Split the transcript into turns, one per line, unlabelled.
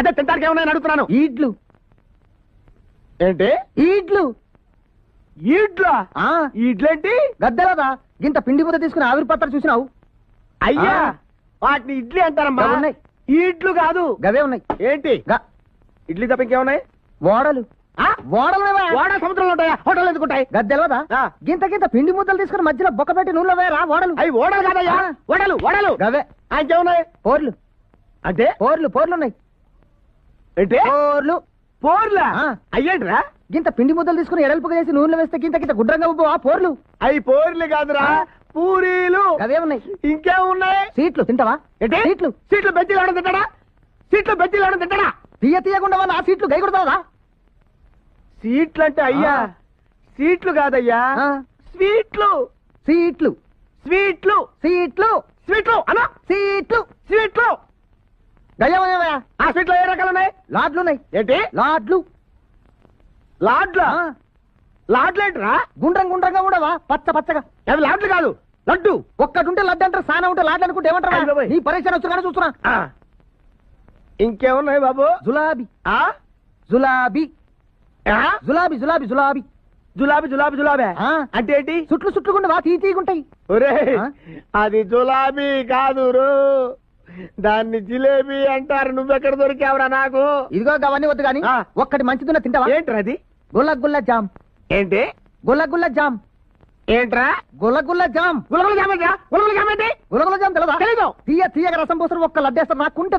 అదే తింటానికి ఏమన్నా అడుగుతున్నాను.
ఈడ్లు.
ఏంటి?
ఈడ్లు.
ఈడ్లా?
ఆ.
ఈడ్లేంటి?
గద్దెలదా? ఇంత పిండి ముద్ద తీసుకుని ఆవిరి పత్ర చూసినావు.
అయ్యా. వాటిని ఇడ్లీ అంటారమ్మా.
ఉన్నాయి.
ఈడ్లు కాదు.
గవే ఉన్నాయి.
ఏంటి?
గ-
ఇడ్లీ తప్ప ఇంకేమున్నాయి?
ఓడలు
ఆ?
ఓడలు
వాడ సముద్రంలో ఉంటాయా? హోటల్ ఎందుకు ఉంటాయి
గద్దెలదా?
ఆ.
గింత గింత పిండి ముద్దలు తీసుకుని మధ్యలో బొక్క పెట్టి నూనెలో వేయరా? ఓడలు
అవి ఓడలు కాదయ్యా. ఓడలు ఓడలు.
గవే
ఇంకేమున్నాయి?
పోర్లు.
అంటే?
పోర్లు పోర్లు ఉన్నాయి
ఏంటి?
పోర్లు.
పోర్లా?
ఆ.
అయ్యేంట్రా?
గింత పిండి ముద్దలు తీసుకుని ఎడల్పుగా చేసి నూనెలో వేస్తే గింత గింత గుడ్రంగా ఉబ్బు. పోర్లు.
అవి పోర్లు కాదురా. పూరీలు.
గవే ఉన్నాయి?
ఇంకేమున్నాయి
సీట్లు తింటావా?
ఏంటి?
సీట్లు.
సీట్లు బెజ్జీలు ఆడడం తింటాడా? సీట్లు బెజ్జీలు ఆడడం తింటాడా?
తీయ తీయకుండా వాళ్ళు ఆ సీట్లు గై కొడతావా
సీట్లు అంటే అయ్యా. సీట్లు కాదయ్యా. స్వీట్లు.
సీట్లు.
స్వీట్లు.
సీట్లు.
స్వీట్లు. అనా
సీట్లు.
స్వీట్లు.
గయ్యమయ్యా
ఆ స్వీట్లో ఏ రకాలు ఉన్నాయి
లాడ్లు ఉన్నాయి
ఏంటి?
లాడ్లు.
లాడ్లా?
ఆ,
లాడ్లు ఏంట్రా
గుండ్రం గుండ్రంగా ఉండవా? పచ్చ పచ్చగా.
అవి లాడ్లు కాదు లడ్డు.
ఒక్కటుంటే లడ్డు అంటారు సానా ఉంటే లాడ్లు అనుకుంటే ఏమంటారా. నీ పరీక్ష వచ్చు కానీ చూస్తున్నా.
ఇంకేమున్నాయి బాబు?
జులాబీ.
ఆ?
జులాబీ? జులాబీ జులాబీ జులాబీ.
జులాబీ జులాబీ జులాబీ. అంటే ఏంటి?
చుట్లు చుట్టుకుంటే వా తీ తీగుంటాయి
ఒరే? అది జులాబీ కాదు రో దాన్ని జిలేబీ అంటారు. నువ్వెక్కడ దొరికావురా నాకు?
ఇదిగో అవన్నీ వద్దు కానీ
ఆ.
ఒక్కటి మంచిదిన్న తింటావా?
ఏంట్రా అది?
గుల్ల గుల్ల జామ్.
ఏంటి?
గుల్ల గుల్ల జామ్.
ఏంట్రా?
గుల్ల గుల్ల జామ్.
గులగుల జామేంట్రా గులగుల జామేంటి
గుల్ల గుల్ల జామ్ తెలదా
తెలీదు.
తీయ తీయగా రసం పోస్తారు ఒక్క లడ్డేస్తారు నాకుంటే